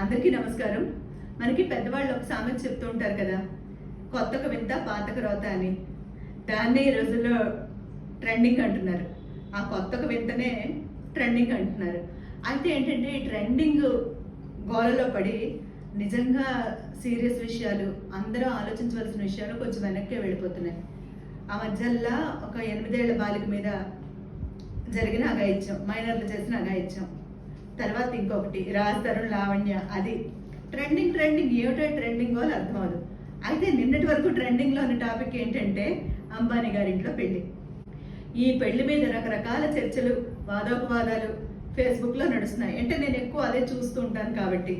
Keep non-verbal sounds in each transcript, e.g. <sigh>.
అందరికీ నమస్కారం. మనకి పెద్దవాళ్ళు ఒక సామెత చెప్తూ ఉంటారు కదా కొత్తకు వింత పాతకు రోత అని. దాన్నే ఈ రోజుల్లో ట్రెండింగ్ అంటున్నారు. ఆ కొత్తకు వింతనే ట్రెండింగ్ అంటున్నారు. అయితే ఏంటంటే ఈ ట్రెండింగ్ గోలలో పడి నిజంగా సీరియస్ విషయాలు అందరూ ఆలోచించవలసిన విషయాలు కొంచెం వెనక్కి వెళ్ళిపోతున్నాయి. ఆ మధ్యలో ఒక ఎనిమిదేళ్ళ బాలిక మీద జరిగిన అగాయిత్యం మైనర్లు చేసిన అగాయిత్యం తర్వాత ఇంకొకటి రాజ్ తరుణ్ లావణ్య అది. ట్రెండింగ్ ట్రెండింగ్ ఏమిటో ట్రెండింగ్ వాళ్ళు అర్థం అవ్వదు అయితే నిన్నటి వరకు ట్రెండింగ్లో ఉన్న టాపిక్ ఏంటంటే అంబానీ గారింట్లో పెళ్ళి. ఈ పెళ్ళి మీద రకరకాల చర్చలు వాదోపవాదాలు ఫేస్బుక్లో నడుస్తున్నాయి. అంటే నేను ఎక్కువ అదే చూస్తూ ఉంటాను కాబట్టి.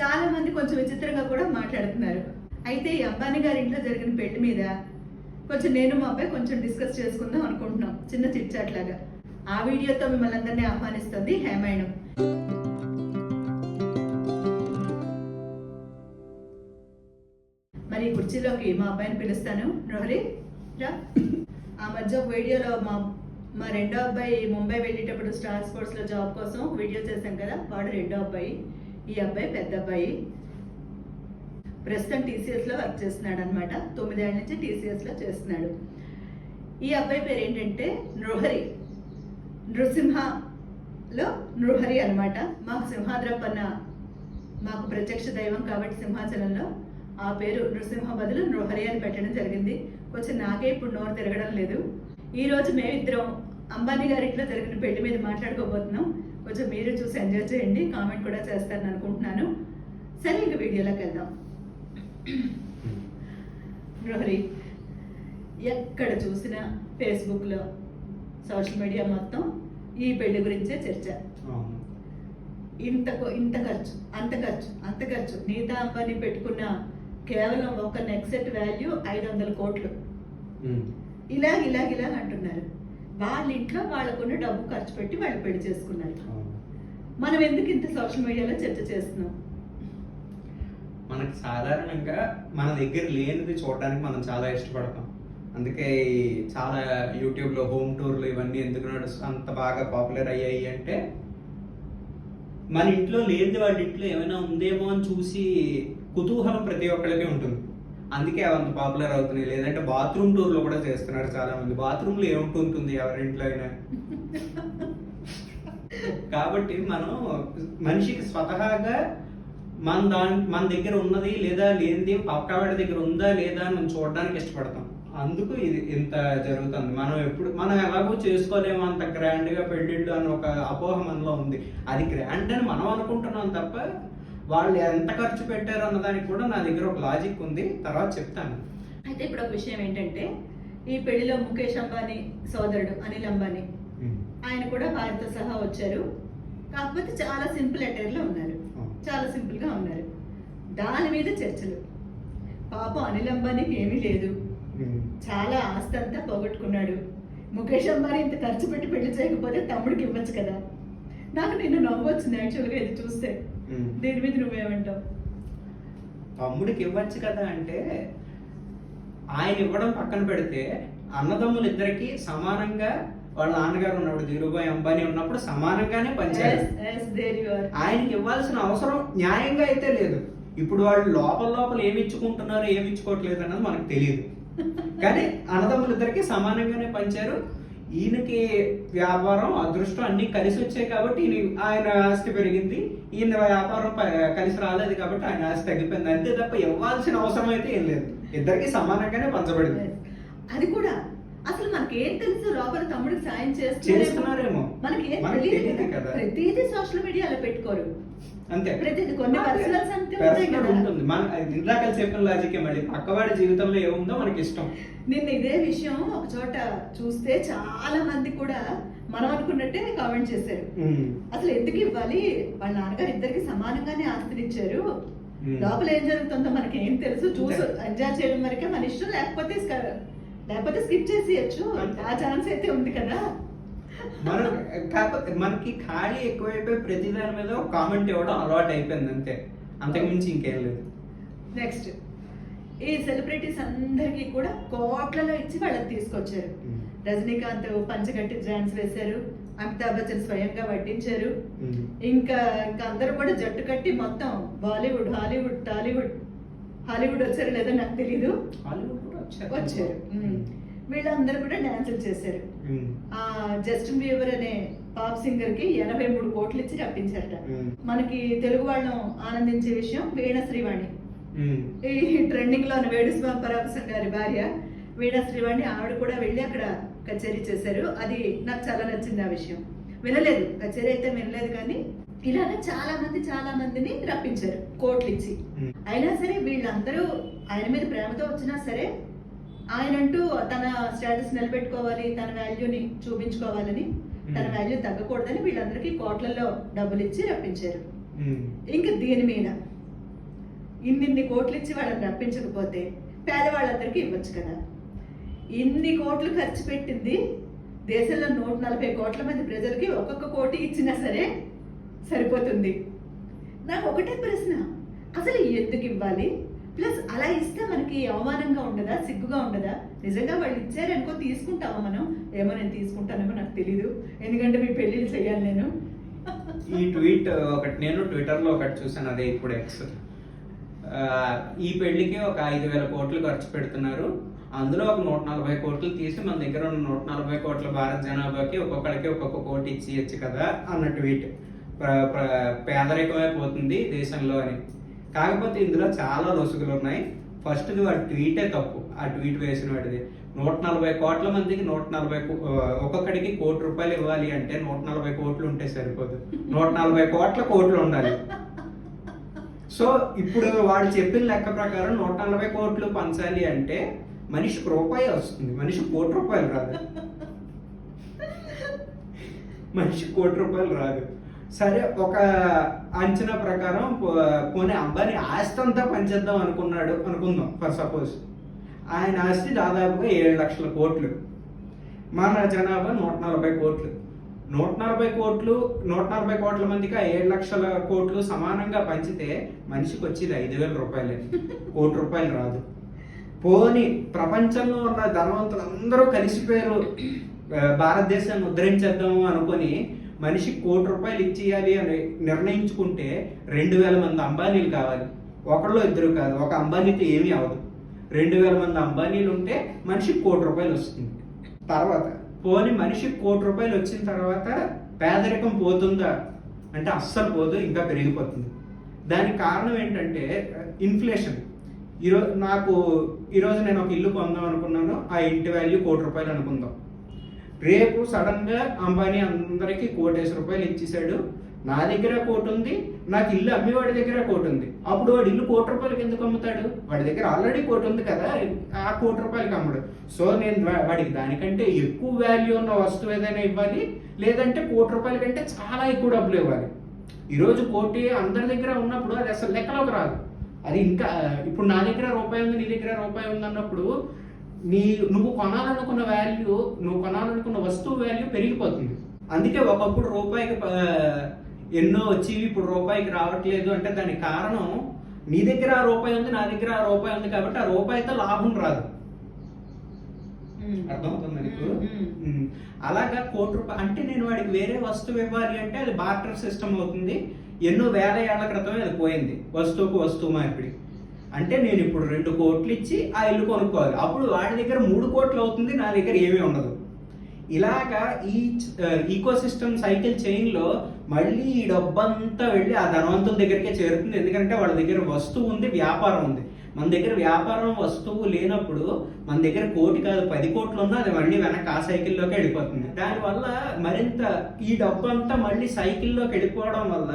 చాలామంది కొంచెం విచిత్రంగా కూడా మాట్లాడుతున్నారు. అయితే ఈ అంబానీ గారి ఇంట్లో జరిగిన పెళ్ళి మీద కొంచెం నేను మా అబ్బాయి కొంచెం డిస్కస్ చేసుకుందాం అనుకుంటున్నాం. చిన్న చిట్చాట్ లాగా. ఆ వీడియోతో మిమ్మల్ని అందరినీ ఆహ్వానిస్తుంది హేమాయణం. మరి కుర్చీలోకి మా అబ్బాయిని పిలుస్తాను. రోహరి రా. ఆ మధ్య ఒక వీడియోలో మా మా రెండో అబ్బాయి ముంబై వెళ్ళేటప్పుడు స్టార్ స్పోర్ట్స్లో జాబ్ కోసం వీడియో చేశాం కదా వాడు రెండో అబ్బాయి ఈ అబ్బాయి పెద్ద అబ్బాయి. ప్రస్తుతం టీసీఎస్లో వర్క్ చేస్తున్నాడు అనమాట తొమ్మిదేళ్ళ నుంచి టీసీఎస్లో చేస్తున్నాడు. ఈ అబ్బాయి పేరు ఏంటంటే నృహరి లో నృహరి అనమాట మాకు సింహాద్రప్పన్న మాకు ప్రత్యక్ష దైవం కాబట్టి సింహాచలంలో ఆ పేరు నృసింహ బదులు నృహరి అని పెట్టడం జరిగింది. కొంచెం నాకే ఇప్పుడు నోరు తిరగడం లేదు. ఈ రోజు మేమిద్దరం అంబానీ గారింట్లో జరిగిన పెళ్ళి మీద మాట్లాడుకోబోతున్నాం. కొంచెం మీరు చూసి ఎంజాయ్ చేయండి. కామెంట్ కూడా చేస్తారని అనుకుంటున్నాను. సరే ఇంక వీడియోలోకి వెళ్దాం. నృహరి ఎక్కడ చూసినా ఫేస్బుక్లో సోషల్ మీడియా మొత్తం ఈ పెళ్ళి గురించే చర్చ. ఇంత ఇంత ఖర్చు అంత ఖర్చు అంత ఖర్చు. నీతా అంబానీ పెట్టుకున్న కేవలం ఒక నెక్సెట్ వాల్యూ ఐదు వందల కోట్లు. ఉమ్. ఇలాగ ఇలాగ ఇలాగ అంటున్నారు. వాళ్ళ ఇంట్లో వాళ్ళకున్న డబ్బు ఖర్చు పెట్టి వాళ్ళు పెళ్ళి చేసుకున్నారు. మనం ఎందుకు ఇంత సోషల్ మీడియాలో చర్చ చేస్తున్నాం? మనకి సాధారణంగా మన దగ్గర లేనిది చూడడానికి మనం చాలా ఇష్టపడతాం. అందుకే చాలా యూట్యూబ్లో హోమ్ టూర్లు ఇవన్నీ ఎందుకు అంత బాగా పాపులర్ అయ్యాయి అంటే మన ఇంట్లో లేనిది వాళ్ళ ఇంట్లో ఏమైనా ఉందేమో అని చూసి కుతూహలం ప్రతి ఒక్కరికి ఉంటుంది. అందుకే అంత పాపులర్ అవుతున్నాయి. లేదంటే బాత్రూమ్ టూర్లు కూడా చేస్తున్నారు చాలా మంది బాత్రూమ్లో ఏముంటుంటుంది ఎవరింట్లో అయినా? కాబట్టి మనం మనిషికి స్వతహాగా మన దాని మన దగ్గర ఉన్నది లేదా లేనిది పక్కవాడి దగ్గర ఉందా లేదా అని మనం చూడడానికి ఇష్టపడతాం. అందుకు ఇది ఇంత జరుగుతుంది. మనం ఎప్పుడు మనం ఎలాగో చేసుకోలేము అంత గ్రాండ్గా పెళ్ళిళ్ళు అని ఒక అపోహ మనలో ఉంది. అది గ్రాండ్ అని మనం అనుకుంటున్నాం తప్ప వాళ్ళు ఎంత ఖర్చు పెట్టారు అన్న దానికి కూడా నా దగ్గర ఒక లాజిక్ ఉంది. తర్వాత చెప్తాను. అయితే ఇప్పుడు ఒక విషయం ఏంటంటే ఈ పెళ్ళిలో ముఖేష్ అంబానీ సోదరుడు అనిల్ అంబానీ ఆయన కూడా భార్యతో సహా వచ్చారు. కాకపోతే చాలా సింపుల్ అటైర్లో ఉన్నారు. చాలా సింపుల్గా ఉన్నారు. దాని మీద చర్చలు. పాపం అనిల్ అంబానీకి ఏమీ లేదు. చాలా ఆస్తి అంతా పోగొట్టుకున్నాడు. ముఖేష్ అంబానీ ఇంత ఖర్చు పెట్టి పెళ్ళి చేయకపోతే తమ్ముడికి ఇవ్వచ్చు కదా. నాకు నిన్ను నవ్వు వచ్చింది యాక్చువల్గా ఇది చూస్తే. దీని మీద నువ్వేమంటావు? తమ్ముడికి ఇవ్వచ్చు కదా అంటే ఆయన ఇవ్వడం పక్కన పెడితే అన్నదమ్ములు ఇద్దరికి సమానంగా వాళ్ళ నాన్నగారు ఉన్నప్పుడు ధీరుభాయ్ అంబానీ ఉన్నప్పుడు సమానంగానే పంచారు. ఆయనకి ఇవ్వాల్సిన అవసరం న్యాయంగా అయితే లేదు. ఇప్పుడు వాళ్ళు లోపల లోపల ఏమి ఇచ్చుకుంటున్నారు ఏమి ఇచ్చుకోవట్లేదు అన్నది మనకు తెలియదు. <laughs> కానీ అన్నదమ్ములు ఇద్దరికి సమానంగానే పంచారు. ఈయనకి వ్యాపారం అదృష్టం అన్ని కలిసి వచ్చాయి కాబట్టి ఈయన ఆయన ఆస్తి పెరిగింది. ఈయన వ్యాపారం కలిసి రాలేదు కాబట్టి ఆయన ఆస్తి తగ్గిపోయింది. అంతే తప్ప ఇవ్వాల్సిన అవసరం అయితే ఏం లేదు. ఇద్దరికి సమానంగానే పంచబడింది. అది కూడా అసలు మనకేం తెలుసు? లోపల తమ్ముడికి సాయం చేస్తున్నారేమో. మనకి. ప్రతిదీ సోషల్ మీడియాలో పెట్టుకోరు. అంతే. కదా. ఉంటుంది. మన ఇందాక చెప్పిన లాజికే మళ్ళీ. పక్కవాడి జీవితంలో ఏముందో మనకి ఇష్టం. నిన్న ఇదే విషయం ఒక చోట చూస్తే చాలా మంది కూడా మనం అనుకున్నట్టే కామెంట్ చేశారు. అసలు ఎందుకు ఇవ్వాలి? వాళ్ళ నాన్నగారు ఇద్దరికి సమానంగానే ఆస్తినిచ్చారు. లోపల ఏం జరుగుతుందో మనకి ఏం తెలుసు. చూసి. ఎంజాయ్ చేయడం వరకే మన ఇష్టం. లేకపోతే లేకపోతే స్కిప్ చేసేయచ్చు. ఆ ఛాన్స్ అయితే ఉంది కదా. మనం కాకపోతే మనకి ఖాళీ ఎక్కువైపోయి ప్రతి దాని మీద ఒక కామెంట్ ఇవ్వడం అలవాటు అయిపోయింది అంతే. అంతకుమించి ఇంకేం లేదు. నెక్స్ట్ ఈ సెలబ్రిటీస్ అందరికీ కూడా కోట్లలో ఇచ్చి వాళ్ళకి తీసుకొచ్చారు. రజనీకాంత్ పంచగట్టి డాన్స్ వేశారు. అమితాబ్ బచ్చన్ స్వయంగా వడ్డించారు. ఇంకా ఇంకా అందరూ కూడా జట్టు కట్టి మొత్తం బాలీవుడ్ హాలీవుడ్ టాలీవుడ్ హాలీవుడ్ వచ్చారు లేదో నాకు తెలీదు. వచ్చారు. వీళ్ళందరూ కూడా డాన్సులు చేశారు. ఆ జస్టిన్ బీవర్ అనే పాప్ సింగర్కి ఎనభై మూడు కోట్లు ఇచ్చి రప్పించారట. మనకి తెలుగు వాళ్ళం ఆనందించే విషయం వీణ శ్రీవాణి. ఈ ట్రెండింగ్లో వేణుస్వామి పరామర్శం గారి భార్య వీణ శ్రీవాణి ఆవిడ కూడా వెళ్ళి అక్కడ కచేరీ చేశారు అది నాకు చాలా నచ్చింది ఆ విషయం వినలేదు కచేరీ అయితే వినలేదు కానీ ఇలాగ చాలా మంది చాలా మందిని రప్పించారు కోట్లు ఇచ్చి. అయినా సరే వీళ్ళందరూ ఆయన మీద ప్రేమతో వచ్చినా సరే ఆయనంటూ తన స్టేటస్ నిలబెట్టుకోవాలి తన వాల్యూని చూపించుకోవాలని తన Hmm. వాల్యూ తగ్గకూడదని వీళ్ళందరికీ కోట్లలో డబ్బులు ఇచ్చి రప్పించారు ఉమ్. ఇంకా దీని మీద ఇన్నిన్ని కోట్లు ఇచ్చి వాళ్ళని రప్పించకపోతే పేదవాళ్ళందరికీ ఇవ్వచ్చు కదా ఇన్ని కోట్లు ఖర్చు పెట్టింది దేశంలో నూట నలభై కోట్ల మంది ప్రజలకి ఒక్కొక్క కోటి ఇచ్చినా సరే సరిపోతుంది నాకు ఒకటే ప్రశ్న అసలు ఎందుకు ఇవ్వాలి ప్లస్ అలా ఇస్తే మనకి అవమానంగా ఉండదా సిగ్గుగా ఉండదా? నిజంగా వాళ్ళు ఇచ్చారనుకో తీసుకుంటావా మనం? ఏమో నేను తీసుకుంటానేమో నాకు తెలీదు. ఎందుకంటే మీ పెళ్ళిళ్ళు చేయాలి నేను. ఈ ట్వీట్ ఒకటి నేను ట్విట్టర్లో ఒకటి చూసాను అదే ఇప్పుడు ఎక్స్ ఈ పెళ్ళికి ఒక ఐదు వేల కోట్లు ఖర్చు పెడుతున్నారు. అందులో ఒక నూట నలభై కోట్లు తీసి మన దగ్గర ఉన్న నూట నలభై కోట్ల భారత జనాభాకి ఒక్కొక్కడికి ఒక్కొక్క కోటి ఇచ్చి కదా అన్న ట్వీట్. పేదరికమైపోతుంది ప్ర- పేదరికమే పోతుంది దేశంలో అని. కాకపోతే ఇందులో చాలా లొసుగులు ఉన్నాయి ఫస్ట్ వాడి ట్వీటే తప్పు. ఆ ట్వీట్ వేసిన వాడిది. నూట నలభై కోట్ల మందికి నూట నలభై ఒక్కొక్కడికి కోటి రూపాయలు ఇవ్వాలి అంటే నూట నలభై కోట్లు ఉంటే సరిపోదు. నూట నలభై కోట్ల కోట్లు ఉండాలి. సో ఇప్పుడు వాడు చెప్పిన లెక్క ప్రకారం నూట నలభై కోట్లు పంచాలి అంటే మనిషికి రూపాయి వస్తుంది. మనిషికి కోటి రూపాయలు రాదు. మనిషి కోటి రూపాయలు రాదు. సరే ఒక అంచనా ప్రకారం పో- పోనీ అంబానీ ఆస్తి అంతా పంచేద్దాం అనుకున్నాడు అనుకుందాం. ఫర్ సపోజ్ ఆయన ఆస్తి దాదాపుగా ఏడు లక్షల కోట్లు. మన జనాభా నూట నలభై కోట్లు. నూట నలభై కోట్లు నూట నలభై కోట్ల మందికి ఆ ఏడు లక్షల కోట్లు సమానంగా పంచితే మనిషికి వచ్చేది ఐదు వేల రూపాయలే. కోటి రూపాయలు రాదు. పోని ప్రపంచంలో ఉన్న ధనవంతులు అందరూ కలిసిపోయారు భారతదేశాన్ని ఉద్ధరించేద్దాము అనుకొని మనిషికి కోటి రూపాయలు ఇచ్చేయాలి అని నిర్ణయించుకుంటే రెండు వేల మంది అంబానీలు కావాలి. ఒకళ్ళు ఇద్దరు కాదు ఒక అంబానీతో ఏమీ అవ్వదు. రెండు వేల మంది అంబానీలు ఉంటే మనిషికి కోటి రూపాయలు వస్తుంది. తర్వాత పోని మనిషికి కోటి రూపాయలు వచ్చిన తర్వాత పేదరికం పోతుందా? అంటే అస్సలు పోదు ఇంకా పెరిగిపోతుంది. దానికి కారణం ఏంటంటే ఇన్ఫ్లేషన్. ఈరోజు నాకు ఈరోజు నేను ఒక ఇల్లు కొందాం అనుకున్నాను ఆ ఇంటి వాల్యూ కోటి రూపాయలు అనుకుందాం. రేపు సడన్గా అంబానీ అందరికీ కోటేసి రూపాయలు ఇచ్చేసాడు. నా దగ్గర కోటి ఉంది నాకు ఇల్లు అమ్మేవాడి దగ్గర కోటి ఉంది. అప్పుడు వాడు ఇల్లు కోటి రూపాయలకి ఎందుకు అమ్ముతాడు? వాడి దగ్గర ఆల్రెడీ కోటి ఉంది కదా ఆ కోటి రూపాయలకి అమ్మడు. సో నేను వాడికి దానికంటే ఎక్కువ వాల్యూ ఉన్న వస్తువు ఏదైనా ఇవ్వాలి లేదంటే కోటి రూపాయల కంటే చాలా ఎక్కువ డబ్బులు ఇవ్వాలి. ఈరోజు కోటి అందరి దగ్గర ఉన్నప్పుడు అది అసలు లెక్కలోకి రాదు. అది ఇంకా ఇప్పుడు నా దగ్గర రూపాయి ఉంది నీ దగ్గర రూపాయి ఉంది అన్నప్పుడు నీ నువ్వు కొనాలనుకున్న వాల్యూ నువ్వు కొనాలనుకున్న వస్తువు వాల్యూ పెరిగిపోతుంది. అందుకే ఒకప్పుడు రూపాయికి ఎన్నో వచ్చేవి ఇప్పుడు రూపాయికి రావట్లేదు అంటే దానికి కారణం నీ దగ్గర ఆ రూపాయి ఉంది నా దగ్గర ఆ రూపాయి ఉంది కాబట్టి ఆ రూపాయితో లాభం రాదు. అర్థమవుతుందా నీకు. అలాగా కోటి రూపాయలు అంటే నేను వాడికి వేరే వస్తువు ఇవ్వాలి అంటే అది బార్టర్ సిస్టమ్ అవుతుంది. ఎన్నో వేల ఏళ్ళ క్రితమే అది పోయింది వస్తువుకు వస్తువు మార్పిడి అంటే నేను ఇప్పుడు రెండు కోట్లు ఇచ్చి ఆ ఇల్లు కొనుక్కోవాలి. అప్పుడు వాడి దగ్గర మూడు కోట్లు అవుతుంది నా దగ్గర ఏమీ ఉండదు. ఇలాగా ఈ ఈకో సిస్టమ్ సైకిల్ చైన్లో మళ్ళీ ఈ డబ్బంతా వెళ్ళి ఆ ధనవంతుల దగ్గరికే చేరుతుంది. ఎందుకంటే వాళ్ళ దగ్గర వస్తువు ఉంది వ్యాపారం ఉంది. మన దగ్గర వ్యాపారం వస్తువు లేనప్పుడు మన దగ్గర కోటి కాదు పది కోట్లు ఉన్నా అది మళ్ళీ వెనక్కి ఆ సైకిల్లోకి వెళ్ళిపోతుంది. దానివల్ల మరింత ఈ డబ్బు అంతా మళ్ళీ సైకిల్లోకి వెళ్ళిపోవడం వల్ల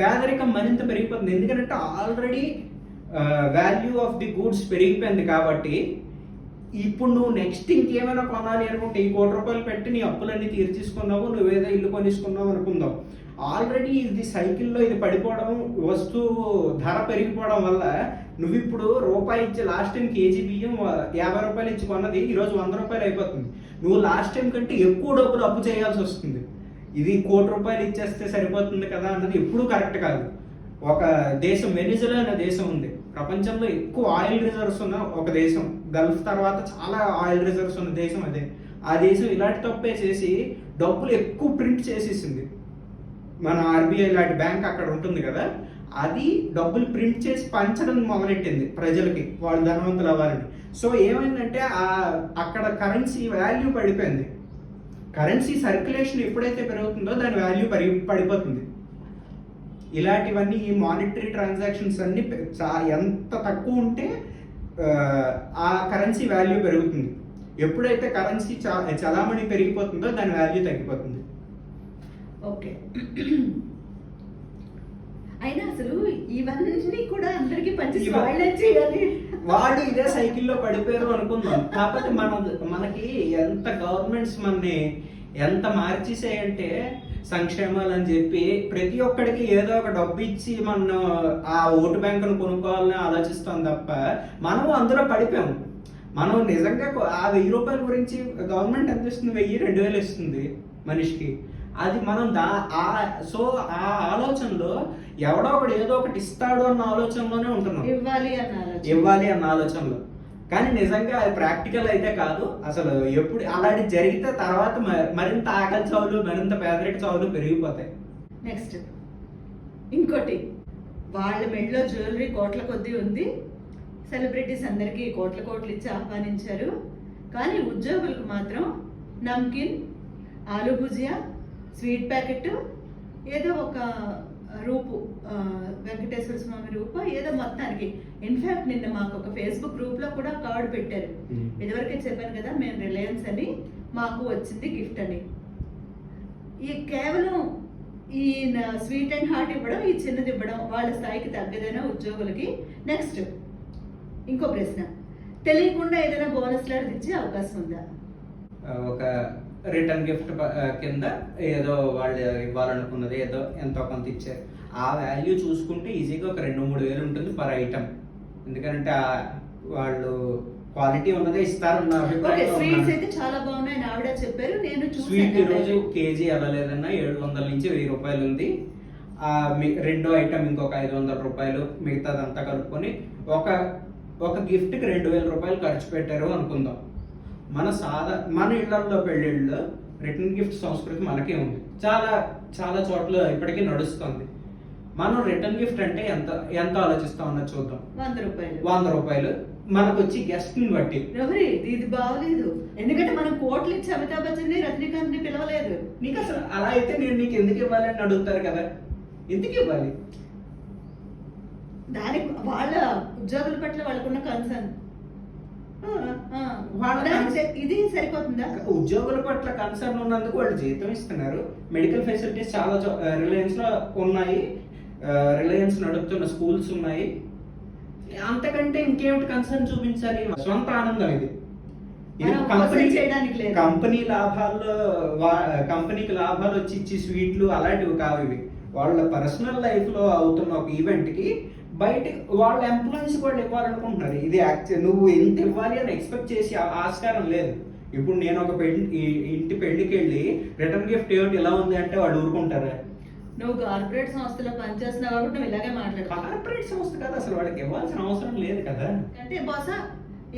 పేదరికం మరింత పెరిగిపోతుంది. ఎందుకంటే already value of the goods పెరిగిపోయింది కాబట్టి ఇప్పుడు నువ్వు నెక్స్ట్ ఇంకేమైనా కొనాలి అనుకుంటే ఈ కోటి రూపాయలు పెట్టి నీ అప్పులన్నీ తీర్చేసుకున్నావు నువ్వేదో ఇల్లు కొనేసుకున్నావు అనుకుందాం. ఆల్రెడీ ఇది సైకిల్లో ఇది పడిపోవడం వస్తువు ధర పెరిగిపోవడం వల్ల నువ్వు ఇప్పుడు రూపాయి ఇచ్చి లాస్ట్ టైం కేజీ బియ్యం యాభై రూపాయలు ఇచ్చి కొన్నది ఈరోజు వంద రూపాయలు అయిపోతుంది. నువ్వు లాస్ట్ టైం కంటే ఎక్కువ డబ్బులు అప్పు చేయాల్సి వస్తుంది. ఇది కోటి రూపాయలు ఇచ్చేస్తే సరిపోతుంది కదా అన్నది ఎప్పుడూ కరెక్ట్ కాదు. ఒక దేశం వెనిజులా అనే దేశం ఉంది. ప్రపంచంలో ఎక్కువ ఆయిల్ రిజర్వ్స్ ఉన్న ఒక దేశం. గల్ఫ్ తర్వాత చాలా ఆయిల్ రిజర్వ్స్ ఉన్న దేశం అదే. ఆ దేశం ఇలాంటి తప్పే చేసి డబ్బులు ఎక్కువ ప్రింట్ చేసేసింది. మన ఆర్బీఐ లాంటి బ్యాంక్ అక్కడ ఉంటుంది కదా. అది డబ్బులు ప్రింట్ చేసి పంచడం మొదలెట్టింది ప్రజలకి. వాళ్ళు ధనవంతులు అవ్వాలని. సో ఏమైందంటే ఆ అక్కడ కరెన్సీ వాల్యూ పడిపోయింది. కరెన్సీ సర్క్యులేషన్ ఎప్పుడైతే పెరుగుతుందో దాని వాల్యూ పడి పడిపోతుంది. ఇలాంటివన్నీ ఈ మానిటరీ ట్రాన్సాక్షన్స్ అన్ని ఎంత తక్కువ ఉంటే ఆ, కరెన్సీ వాల్యూ పెరుగుతుంది. ఎప్పుడైతే కరెన్సీ చలామణి పెరిగిపోతుందో దాని వాల్యూ తగ్గిపోతుంది. ఓకే. అయినా అసలు ఇవన్నీ కూడా అందరికి పంచి వాళ్ళే చేయాలి. వాడు ఇదే సైకిల్లో పడిపోయారు అనుకుందాం. కాకపోతే మన మనకి ఎంత గవర్నమెంట్స్ మనని ఎంత మార్చేసాయంటే సంక్షేమాలు అని చెప్పి ప్రతి ఒక్కడికి ఏదో ఒక డబ్బు ఇచ్చి మనం ఆ ఓటు బ్యాంకును కొనుక్కోవాలని ఆలోచిస్తాం తప్ప మనం అందులో పడిపోయాం. మనం నిజంగా ఆ వెయ్యి రూపాయల గురించి గవర్నమెంట్ ఎంత ఇస్తుంది? వెయ్యి రెండు వేలు ఇస్తుంది మనిషికి. అది మనం దా ఆ సో ఆ ఆలోచనలో ఎవడో ఒకడు ఏదో ఒకటి ఇస్తాడు అన్న ఆలోచనలోనే ఉంటున్నాం. ఇవ్వాలి అన్న. ఇవ్వాలి అన్న ఆలోచనలో. కానీ నిజంగా అది ప్రాక్టికల్ అయితే కాదు. అసలు ఎప్పుడు అలాంటి జరిగితే తర్వాత మ- మరింత ఆకలి చావులు మరింత పేదరిక చావులు పెరిగిపోతాయి. నెక్స్ట్ ఇంకోటి. వాళ్ళ మెడలో జ్యువెలరీ కోట్ల కొద్దీ ఉంది. సెలబ్రిటీస్ అందరికీ కోట్ల కోట్లు ఇచ్చి ఆహ్వానించారు. కానీ ఉద్యోగులకు మాత్రం నమ్కిన్ ఆలు భుజియా స్వీట్ ప్యాకెట్ ఏదో ఒక రూపు వెంకటేశ్వర స్వామి రూపు ఏదో మొత్తానికి. ఇన్ఫాక్ట్ నిన్న మాకు ఒక ఫేస్బుక్ గ్రూప్లో కూడా కార్డు పెట్టారు. ఇదివరకే చెప్పాను కదా మేము రిలయన్స్ అని మాకు వచ్చింది గిఫ్ట్ అని. ఈ కేవలం ఈ స్వీట్ అండ్ హార్ట్ ఇవ్వడం ఈ చిన్నది ఇవ్వడం వాళ్ళ స్థాయికి తగ్గదైనా ఉద్యోగులకి నెక్స్ట్ ఇంకో ప్రశ్న. తెలియకుండా ఏదైనా బోనస్ లాంటిది ఇచ్చే అవకాశం ఉందా? ఒక రిటర్న్ గిఫ్ట్ కింద ఏదో వాళ్ళు ఇవ్వాలనుకున్నది ఏదో ఎంతో కొంత ఇచ్చారు. ఆ వాల్యూ చూసుకుంటే ఈజీగా ఒక రెండు మూడు వేలు ఉంటుంది పర్ ఐటమ్. ఎందుకంటే ఆ వాళ్ళు క్వాలిటీ ఉన్నదే. అయితే చాలా బాగున్నాయని ఆవిడ చెప్పారు. నేను స్వీట్ ఈ రోజు చూసాను కేజీ వెళ్ళలేదన్నా ఏడు వందల నుంచి వెయ్యి రూపాయలు ఉంది. రెండో ఐటమ్ ఇంకొక ఐదు వందల రూపాయలు మిగతాదంతా కలుపుకొని ఒక ఒక gift కి రెండు వేల రూపాయలు ఖర్చు పెట్టారు అనుకుందాం. మన సాదా మన ఇళ్ళలో పెళ్ళిళ్ళలో రిటర్న్ గిఫ్ట్ సంస్కృతి మనకే ఉంది. చాలా చాలా చోట్ల ఇప్పటికీ నడుస్తుంది. మనం రిటర్న్ గిఫ్ట్ అంటే ఎంత ఎంత ఆలోచిస్తాం అన్నది చూద్దాం. వంద రూపాయలు. వంద రూపాయలు. మనకు వచ్చి guest ని బట్టి. ఇది బాగలేదు. ఎందుకంటే మనం కోట్లు ఇచ్చి అమితాబ్ బచ్చన్ రజనీకాంత్ని పిలవలేదు. నీకు అసలు అలా అయితే నేను నీకు ఎందుకు ఇవ్వాలి అని అడుగుతారు కదా? ఎందుకు ఇవ్వాలి? దానికి వాళ్ళ ఉద్యోగుల పట్ల వాళ్ళకున్న కన్సర్న్ ఇది సరిపోతుందా? ఉద్యోగుల పట్ల కన్సర్న్ ఉన్నందుకు వాళ్ళు జీతం ఇస్తున్నారు. మెడికల్ ఫెసిలిటీస్ చాలా రిలయన్స్లో ఉన్నాయి. రిలయన్స్ నడుపుతున్న స్కూల్స్ ఉన్నాయి. అంతకంటే ఇంకేమిటి కన్సర్న్ చూపించాలి? సొంత ఆనందం ఇది. ఇది కంపెనీ కోసం చేయడానికి లేదు. కంపెనీ లాభాల్లో వా- కంపెనీకి లాభాలు వచ్చి ఇచ్చి స్వీట్లు అలాంటివి కావు ఇవి. వాళ్ళ పర్సనల్ లైఫ్లో అవుతున్న ఒక ఈవెంట్కి బయట వాళ్ళ ఎంప్లాయీస్ కూడా ఇవ్వాలనుకుంటున్నారు. ఇది యాక్చువల్ నువ్వు ఎంత ఇవ్వాలి అని ఎక్స్పెక్ట్ చేసి ఆస్కారం లేదు. ఇప్పుడు నేను ఒక పెళ్ళి ఇంటి పెళ్ళికి వెళ్ళి రిటర్న్ గిఫ్ట్ ఏమిటి ఇలా ఉంది అంటే వాళ్ళు ఊరుకుంటారా? నువ్వు కార్పొరేట్ సంస్థలో పనిచేస్తున్నావు కాబట్టి నువ్వు ఇలాగే మాట్లాడతావు కార్పొరేట్ సంస్థ కదా అసలు వాళ్ళకి ఇవ్వాల్సిన అవసరం లేదు కదా. అంటే బహుశా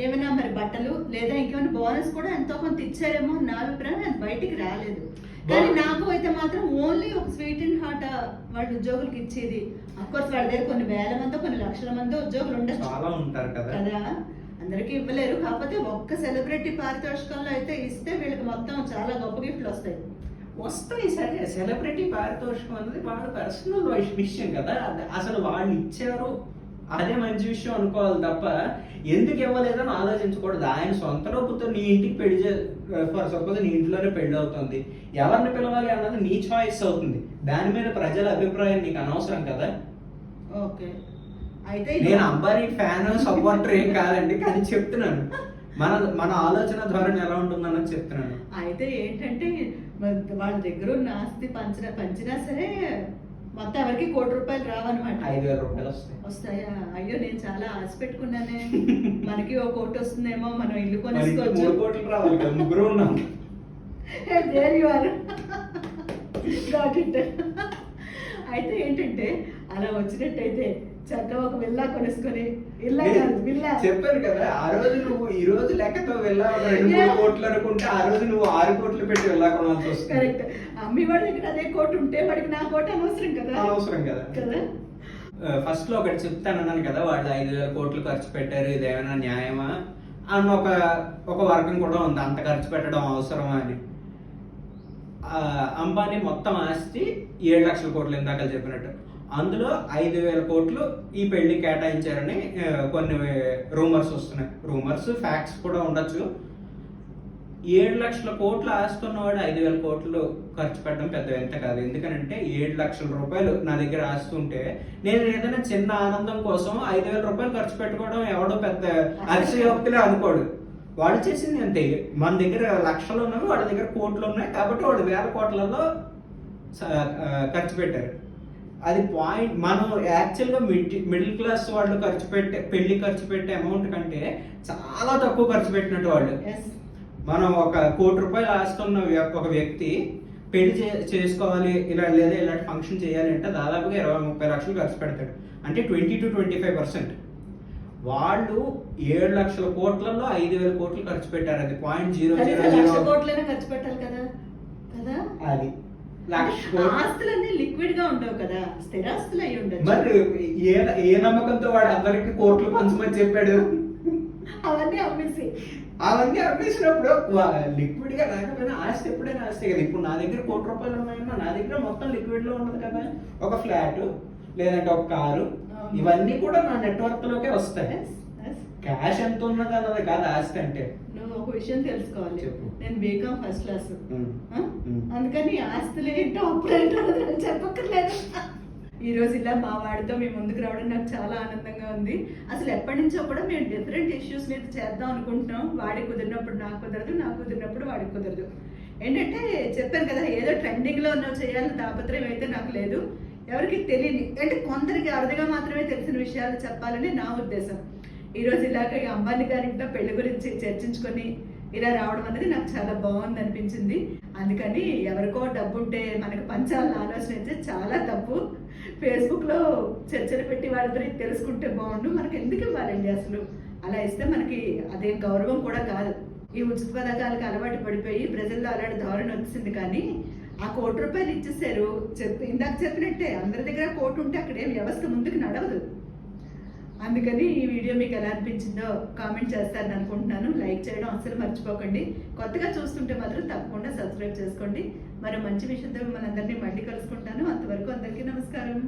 ఏమైనా మరి బట్టలు లేదా ఇంకేమైనా బోనస్ కూడా ఎంతో కొంత ఇచ్చారేమో నా అభిప్రాయం అది బయటికి రాలేదు. కానీ నాకు అయితే మాత్రం ఓన్లీ ఒక స్వీట్ అండ్ హార్ట్ వాళ్ళ ఉద్యోగులకి ఇచ్చేది. అఫ్కోర్స్ వాళ్ళ దగ్గర కొన్ని వేల మందో కొన్ని లక్షల మందో ఉద్యోగులు ఉండొచ్చు. చాలా ఉంటారు కదా. కదా? అందరికీ ఇవ్వలేరు. కాకపోతే ఒక్క సెలబ్రిటీ పారితోషికంలో అయితే ఇస్తే వీళ్ళకి మొత్తం చాలా గొప్ప గిఫ్ట్లు వస్తాయి. వస్తాయి సరే. సెలబ్రిటీ పారితోషికం అనేది వాళ్ళ పర్సనల్ విషయం కదా. అసలు వాళ్ళు ఇచ్చారు అదే మంచి విషయం అనుకోవాలి తప్ప ఎందుకు ఇవ్వలేదని ఆలోచించకూడదు. ఆయన సొంత డబ్బుతో నీ ఇంటికి పెళ్ళి ఫర్ సపోజ్ నీ ఇంట్లోనే పెళ్ళి అవుతుంది. ఎవరిని పిలవాలి అన్నది నీ చాయిస్ అవుతుంది. దాని మీద ప్రజల అభిప్రాయం నీకు అనవసరం కదా? ఓకే. అయితే నేను అంబానీ ఫ్యాన్ సపోర్టర్ ఏం కాదండి కానీ చెప్తున్నాను. మన మన ఆలోచన ధోరణి ఎలా ఉంటుందన్నది చెప్తున్నాను. అయితే ఏంటంటే వాళ్ళ దగ్గర ఉన్న ఆస్తి పంచిన పంచినా సరే మొత్తం ఎవరికి కోటి రూపాయలు రావన్నమాట. ఐదు వేల రూపాయలు వస్తాయి. వస్తాయా? అయ్యో నేను చాలా ఆశ పెట్టుకున్నానే <laughs> మనకి ఒక కోటి వస్తుందేమో మనం ఇల్లు మూడు కొనేసుకోవచ్చు. కోట్లు రావాలి కదా ముగ్గురు ఉన్నాం. అయితే ఏంటంటే అలా వచ్చినట్టయితే చక్కగా ఒక విల్లా కొనుక్కొని ఇల్లా కాదు విల్లా. చెప్పాను కదా ఆ రోజు నువ్వు ఈ రోజు లెక్కతో వెళ్ళా రెండు మూడు. కోట్లు అనుకుంటే ఆ రోజు నువ్వు ఆరు కోట్లు పెట్టి వెళ్ళా కొనాల్సి వస్తుంది. కరెక్ట్. అమ్మి వాడి దగ్గర అదే కోట్ ఉంటే వాడికి నా కోట్ అనవసరం కదా. అనవసరం కదా. కదా? ఫస్ట్లో ఒకటి చెప్తానన్నాను కదా వాళ్ళు ఐదు వేల కోట్లు ఖర్చు పెట్టారు ఇది ఏమైనా న్యాయమా? అన్న ఒక ఒక వర్గం కూడా ఉంది అంత ఖర్చు పెట్టడం అవసరమా అని. అంబానీ మొత్తం ఆస్తి ఏడు లక్షల కోట్లు ఇందాక చెప్పినట్టు. అందులో ఐదు వేల కోట్లు ఈ పెళ్ళి కేటాయించారని కొన్ని రూమర్స్ వస్తున్నాయి. రూమర్స్ ఫ్యాక్ట్స్ కూడా ఉండొచ్చు. ఏడు లక్షల కోట్లు ఆస్తున్నవాడు ఐదు వేల కోట్లు ఖర్చు పెట్టడం పెద్ద ఎంత కాదు. ఎందుకనంటే ఏడు లక్షల రూపాయలు నా దగ్గర ఆస్తుంటే నేను ఏదైనా చిన్న ఆనందం కోసం ఐదు వేల రూపాయలు ఖర్చు పెట్టుకోవడం ఎవడో పెద్ద అతిశయోక్తులే అనుకోడు. వాడు చేసింది అంతే. మన దగ్గర లక్షలు ఉన్నాయి వాళ్ళ దగ్గర కోట్లు ఉన్నాయి కాబట్టి వాడు వేల కోట్లలో స- ఖర్చు పెట్టారు. అది పాయింట్ మనం యాక్చువల్గా మిడిల్ మిడిల్ క్లాస్ వాళ్ళు ఖర్చు పెట్టే పెళ్ళి ఖర్చు పెట్టే అమౌంట్ కంటే చాలా తక్కువ ఖర్చు పెట్టినట్టు వాళ్ళు. మనం ఒక కోటి రూపాయలు ఆస్తున్న ఒక వ్యక్తి పెళ్ళి చే- చేసుకోవాలి ఇలా లేదా ఇలాంటి ఫంక్షన్ చేయాలి అంటే దాదాపుగా ఇరవై ముప్పై లక్షలు ఖర్చు పెడతాడు. అంటే twenty two twenty five percent వాళ్ళు ఏడు లక్షల కోట్లలో ఐదు వేల కోట్లు ఖర్చు పెట్టారు అది పాయింట్ జీరో జీరో జీరో కోట్లైనా ఖర్చు పెట్టాలి కదా? కదా? అది. ఆస్తులన్నీ లిక్విడ్గా ఉండవు కదా స్థిరాస్తులు అయి ఉండొచ్చు. మరి ఏ ఏ నమ్మకంతో వాడు అందరికి కోట్లు పంచమని చెప్పాడు? అవన్నీ అమ్మేసి. అవన్నీ అమ్మేసినప్పుడు లిక్విడ్గా రాకపోయినా ఆస్తి ఎప్పుడైనా ఆస్తి కదా. ఇప్పుడు నా దగ్గర కోటి రూపాయలు ఉన్నాయన్నా నా దగ్గర మొత్తం లిక్విడ్లో ఉన్నది కదా. ఒక ఫ్లాట్ లేదంటే ఒక కారు. ఇవన్నీ కూడా నా నెట్వర్క్ లోకే వస్తాయి. క్యాష్ ఎంత ఉన్నది అన్నది కాదు ఆస్తి అంటే. నువ్వు ఒక విషయం తెలుసుకోవాలి. నేను బీకామ్ ఫస్ట్ క్లాస్. అందుకని ఆస్తులు ఏంటో అన్నది నాకు చెప్పక్కర్లేదు. ఈ రోజు ఇలా మా వాడితో మీ ముందుకు రావడం నాకు చాలా ఆనందంగా ఉంది. అసలు ఎప్పటి నుంచో కూడా మేము డిఫరెంట్ ఇష్యూస్ మీద చేద్దాం అనుకుంటున్నాం. వాడికి కుదిరినప్పుడు నాకు కుదరదు నాకు కుదిరినప్పుడు వాడికి కుదరదు. ఏంటంటే చెప్పాను కదా ఏదో ట్రెండింగ్లో ఉన్నవి చేయాలని తాపత్రయం అయితే నాకు లేదు. ఎవరికి తెలియని అంటే కొందరికి అరుదుగా మాత్రమే తెలిసిన విషయాలు చెప్పాలని నా ఉద్దేశం. ఈరోజు ఇలాగ ఈ అంబానీ గారింట్లో పెళ్ళి గురించి చర్చించుకొని ఇలా రావడం అనేది నాకు చాలా బాగుంది అనిపించింది. అందుకని ఎవరికో డబ్బు ఉంటే మనకు పంచాలని ఆలోచన అయితే చాలా తప్పు. ఫేస్బుక్లో చర్చలు పెట్టి వాళ్ళందరూ తెలుసుకుంటే బాగుండు. మనకి ఎందుకు ఇవ్వాలండి అసలు? అలా ఇస్తే మనకి అదేం గౌరవం కూడా కాదు. ఈ ఉచిత పథకాలకు అలవాటు పడిపోయి ప్రజల్లో అలాంటి ధోరణి వచ్చింది కానీ ఆ కోటి రూపాయలు ఇచ్చేసారు చెప్పి ఇందాక చెప్పినట్టే అందరి దగ్గర కోటి ఉంటే అక్కడ ఏం వ్యవస్థ ముందుకు నడవదు. అందుకని ఈ వీడియో మీకు ఎలా అనిపించిందో కామెంట్ చేస్తారని అనుకుంటున్నాను. లైక్ చేయడం అసలు మర్చిపోకండి. కొత్తగా చూస్తుంటే మాత్రం తప్పకుండా సబ్స్క్రైబ్ చేసుకోండి. మరో మంచి విషయంతో మిమ్మల్ని అందరినీ మళ్ళీ కలుసుకుంటాను. అంతవరకు అందరికీ నమస్కారం.